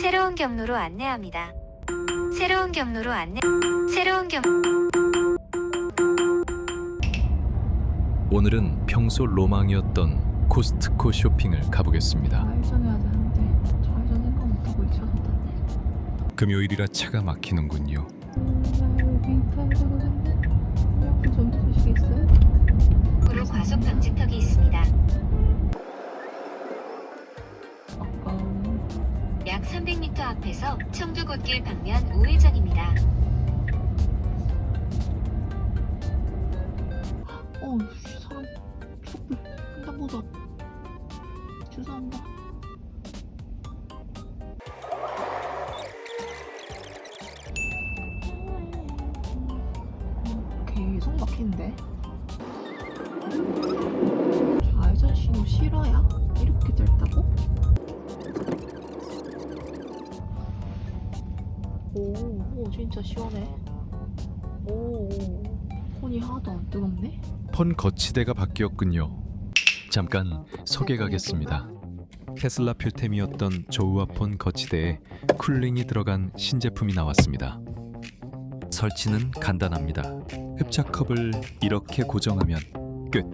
새로운 경로로 안내합니다. 새로운 경로로 안내. 새로운 경. 오늘은 평소 로망이었던 코스트코 쇼핑을 가보겠습니다. 좌회전해야 되는데 좌회전 생각 못하고 2차선 탔네 금요일이라 차가 막히는군요. 음, 여기 좀 해주시겠 300m 앞에서 청두곶길 방면 우회전입니다. 어 씨, 사람 촛불 횡단보도 죄송합니다 어, 계속 막히는데 좌회전 신호 실화야? 이렇게 짧다고? 오 진짜 시원해 오, 콘이 하나도 안 뜨겁네 폰 거치대가 바뀌었군요. 잠깐 소개 가겠습니다. 테슬라 필템이었던 조우아폰 거치대에 쿨링이 들어간 신제품이 나왔습니다. 설치는 간단합니다. 흡착컵을 이렇게 고정하면 끝.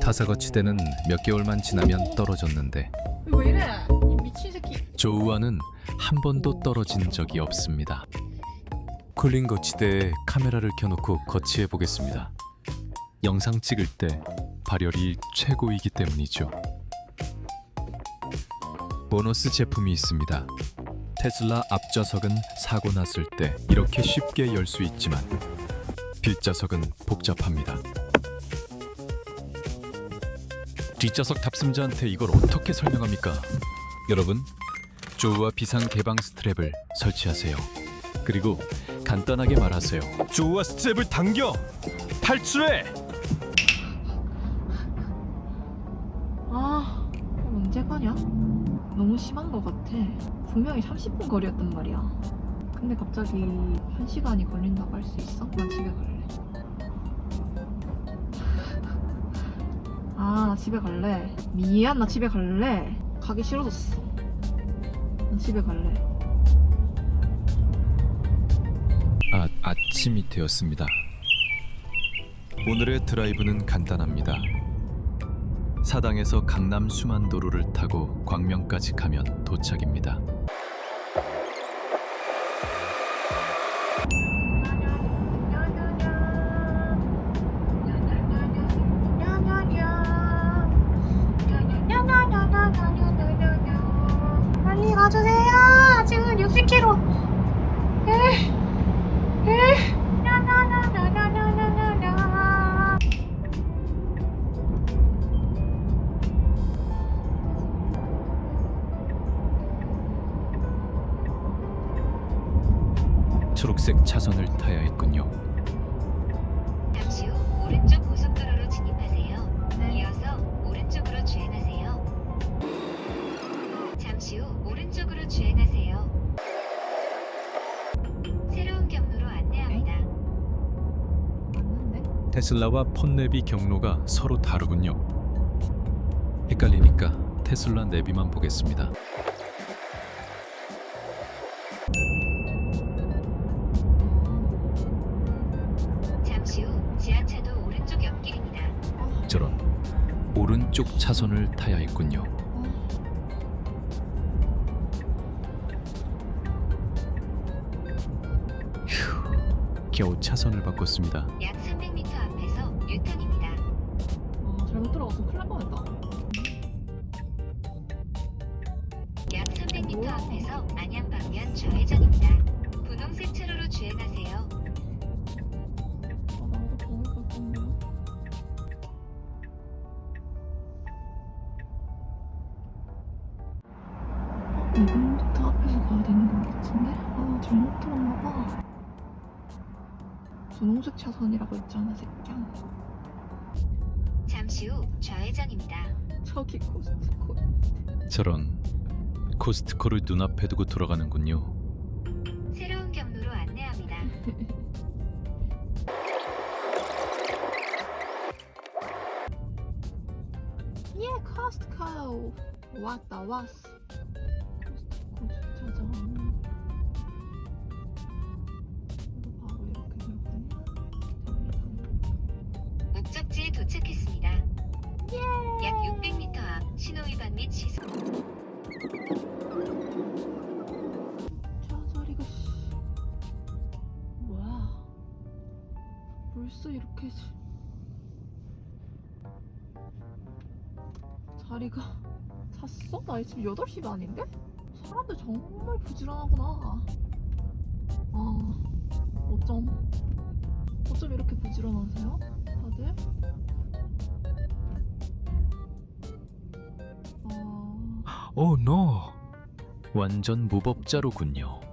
타사 거치대는 몇 개월만 지나면 떨어졌는데 왜 이래? 이 미친 새끼. 조우아는 한 번도 떨어진 적이 없습니다. 쿨링 거치대에 카메라를 켜놓고 거치해 보겠습니다. 영상 찍을 때 발열이 최고이기 때문이죠. 보너스 제품이 있습니다. 테슬라 앞좌석은 사고 났을 때 이렇게 쉽게 열 수 있지만 뒷좌석은 복잡합니다. 뒷좌석 탑승자한테 이걸 어떻게 설명합니까? 여러분, 조우와 비상 개방 스트랩을 설치하세요. 그리고 간단하게 말하세요. 조우와 스트랩을 당겨 탈출해 아, 언제 가냐? 너무 심한 것 같아. 분명히 30분 거리였단 말이야. 근데 갑자기 1시간이 걸린다고 할 수 있어? 난 집에 갈래. 아, 나 집에 갈래. 미안, 나 집에 갈래. 가기 싫어졌어. 난 집에 갈래. 아, 아침이 되었습니다. 오늘의 드라이브는 간단합니다. 사당에서 강남 수만도로를 타고 광명까지 가면 도착입니다. 맞 아. 주행하세요. 새로운 경로로 안내합니다. 테슬라와 폰네비 경로가 서로 다르군요. 헷갈리니까 테슬라 내비만 보겠습니다. 잠시 후 지하차도 오른쪽 옆길입니다. 아, 저런 오른쪽 차선을 타야 했군요. 겨우 차선을 바꿨습니다. 약 300m 앞에서 유턴입니다. 아, 잘못 들어가서 큰일 날 뻔했다. 약 300m 앞에서 안양 방면 좌회전입니다. 분홍색 차로로 주행하세요. 아, 나도 보니까 그렇네요. 이분부터 앞에서 가야 되는 것 같은데? 아, 잘못 들었나 봐. 분홍색 차선이라고 했잖아, 새끼야. 잠시 후 좌회전입니다. 저기 코스트코. 저런 코스트코를 눈앞에 두고 돌아가는군요. 새로운 경로로 안내합니다. 예, 코스트코. 왔다, 왔어. 이렇게 자리가 찼어? 나 지금 8시 반인데? 사람들 정말 부지런하구나 아 어쩜 어쩜 이렇게 부지런하세요? 다들? 아... 오 노. 완전 무법자로군요.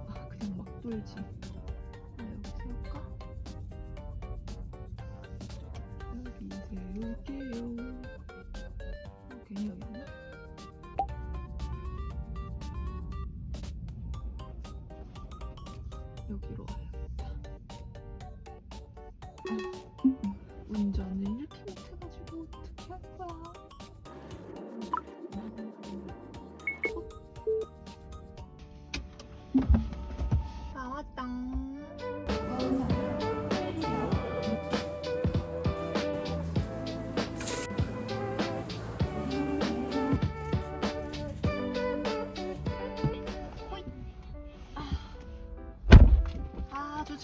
여기로 와야겠다. 어, 운전을 이렇게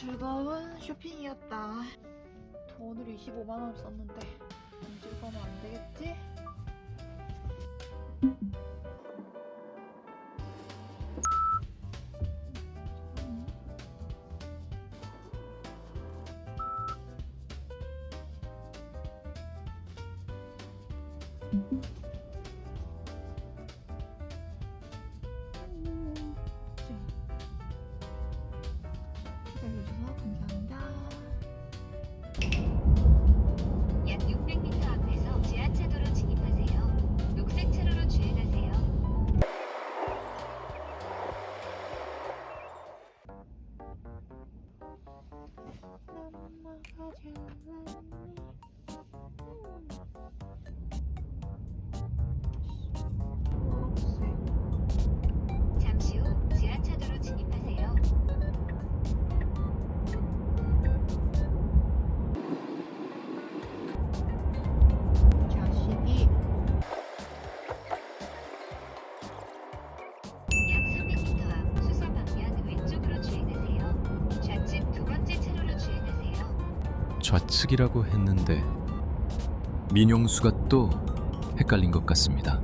즐거운 쇼핑이었다. 돈으로 25만 원 썼는데 안 즐거우면 안 되겠지? 음. 좌측이라고 했는데 민용수가 또 헷갈린 것 같습니다.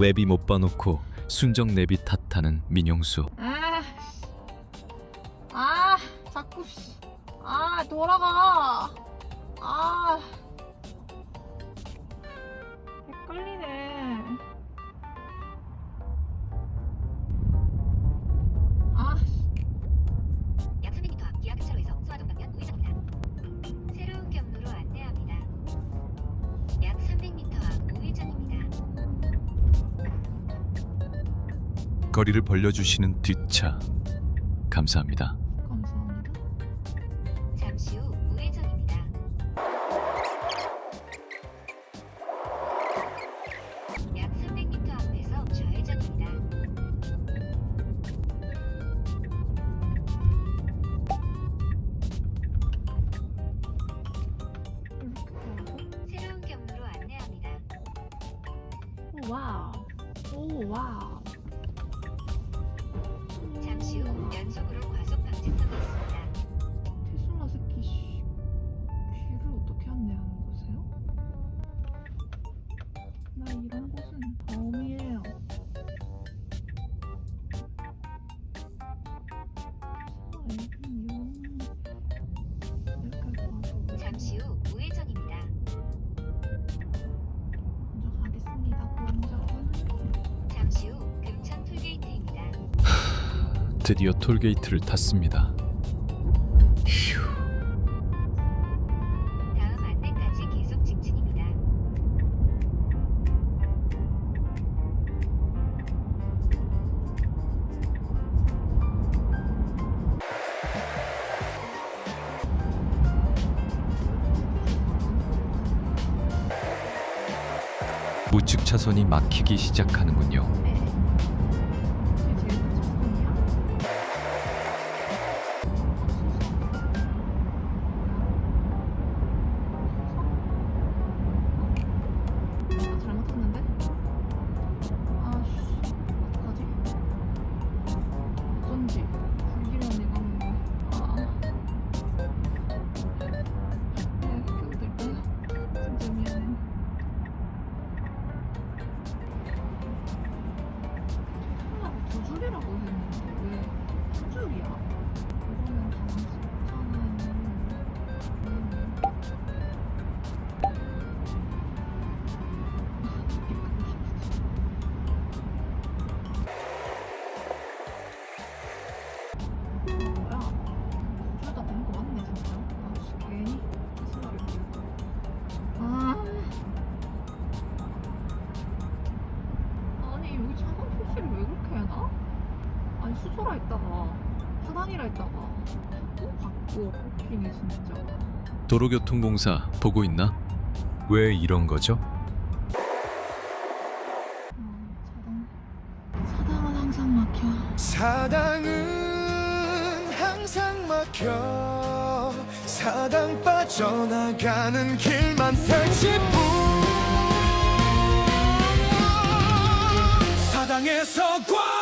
웹이 못 봐놓고 순정 내비 탓하는 민용수. 거리를 벌려주시는 뒷차. 감사합니다. 드디어 톨게이트를 탔습니다. 휴. 다음 안내까지 계속 직진입니다. 우측 차선이 막히기 시작하는군요. 하 3이라 했다가 4단이라 했다가 또 바꿔 코킹이 진짜. 도로교통공사 보고 있나? 왜 이런 거죠? 음, 사당은 항상 막혀. 사당은 항상 막혀. 사당 빠져나가는 길만 30분 사당에서 꽉